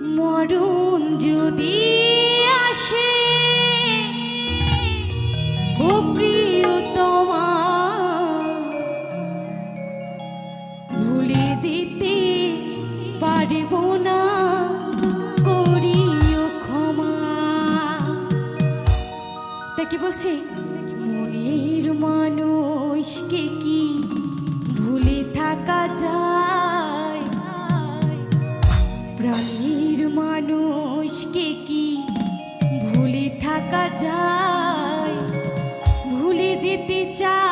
মরণ যদি আসে, ও প্রিয় তোমার ভুলে যেতে পারিব না, করিও ক্ষমা। তা কি বলছি? যায়। ভুলে যেতে চায়